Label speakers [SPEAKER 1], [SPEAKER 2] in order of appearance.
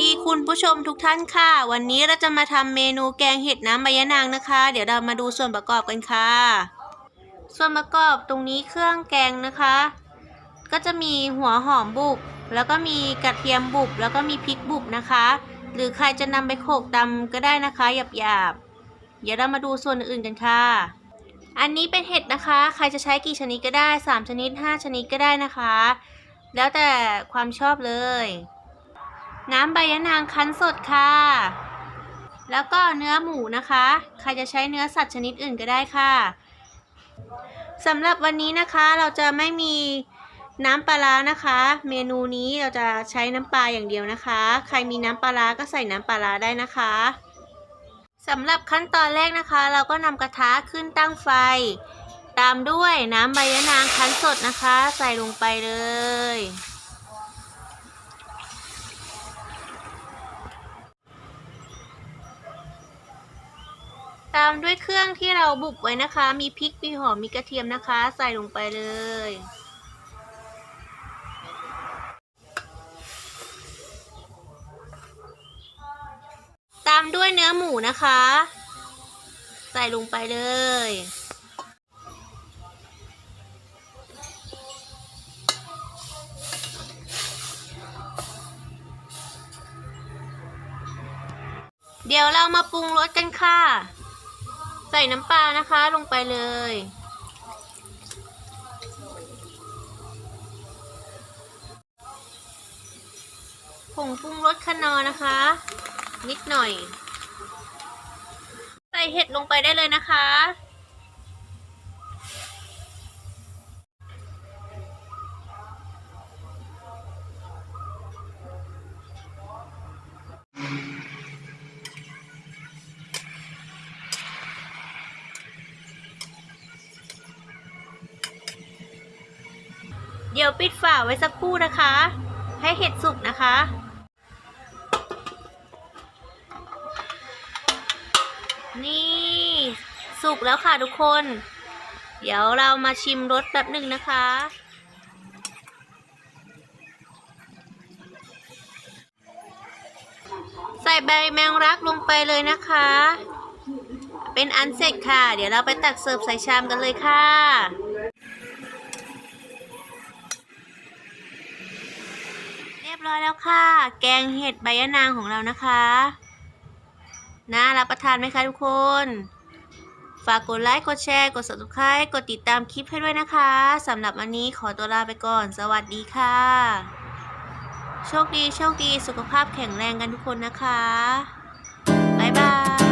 [SPEAKER 1] ดีคุณผู้ชมทุกท่านค่ะ วันนี้เราจะมาทำเมนูแกงเห็ดน้ำใบยะนางนะคะ เดี๋ยวเรามาดูส่วนประกอบกันค่ะ ส่วนประกอบตรงนี้เครื่องแกงนะคะ ก็จะมีหัวหอมบุบแล้วก็มีกระเทียมบุบแล้วก็มีพริกบุบนะคะ หรือใครจะนำไปโขลกตำก็ได้นะคะหยาบๆ เดี๋ยวเรามาดูส่วนอื่นกันค่ะ อันนี้เป็นเห็ดนะคะ ใครจะใช้กี่ชนิดก็ได้ 3 ชนิด 5 ชนิดก็ได้นะคะ แล้วแต่ความชอบเลย น้ำใบยะนางคั้นสดค่ะ แล้วก็เนื้อหมูนะคะ ใครจะใช้เนื้อสัตว์ชนิดอื่นก็ได้ค่ะสำหรับวันนี้นะคะเราจะไม่มีน้ำปลาร้านะคะ เมนูนี้เราจะใช้น้ำปลาอย่างเดียวนะคะ ใครมีน้ำปลาร้าก็ใส่น้ำปลาร้าได้นะคะสำหรับขั้นตอนแรกนะคะ เราก็นำกระทะขึ้นตั้งไฟ ตามด้วยน้ำใบยะนางคั้นสดนะคะ ใส่ลงไปเลย ตามด้วยเครื่องที่เราบุกไว้นะคะ มีพริกมีหอมมีกระเทียมนะคะ ใส่ลงไปเลย ตามด้วยเนื้อหมูนะคะ ใส่ลงไปเลยเดี๋ยวเรามาปรุงรสกันค่ะ ส่น้ำปลานะคะลงไปเลย ผงปรุงรสคะนอนะคะ นิดหน่อย ใส่เห็ดลงไปได้เลยนะคะ เดี๋ยวปิดฝาไว้สักครู่นะคะ ให้เห็ดสุกนะคะ นี่สุกแล้วค่ะทุกคน เดี๋ยวเรามาชิมรสแบบหนึ่งนะคะ ใส่ใบแมงรักลงไปเลยนะคะ เป็นอันเสร็จค่ะ เดี๋ยวเราไปตักเสิร์ฟใส่ชามกันเลยค่ะ เรียบร้อยแล้วค่ะ แกงเห็ดใบยะนางของเรานะคะน่ารับประทานไหมคะทุกคน ฝากกดไลค์ กดแชร์ กด subscribe กดติดตามคลิปให้ด้วยนะคะสำหรับวันนี้ขอตัวลาไปก่อน สวัสดีค่ะ โชคดี โชคดี สุขภาพแข็งแรงกันทุกคนนะคะ บ๊ายบาย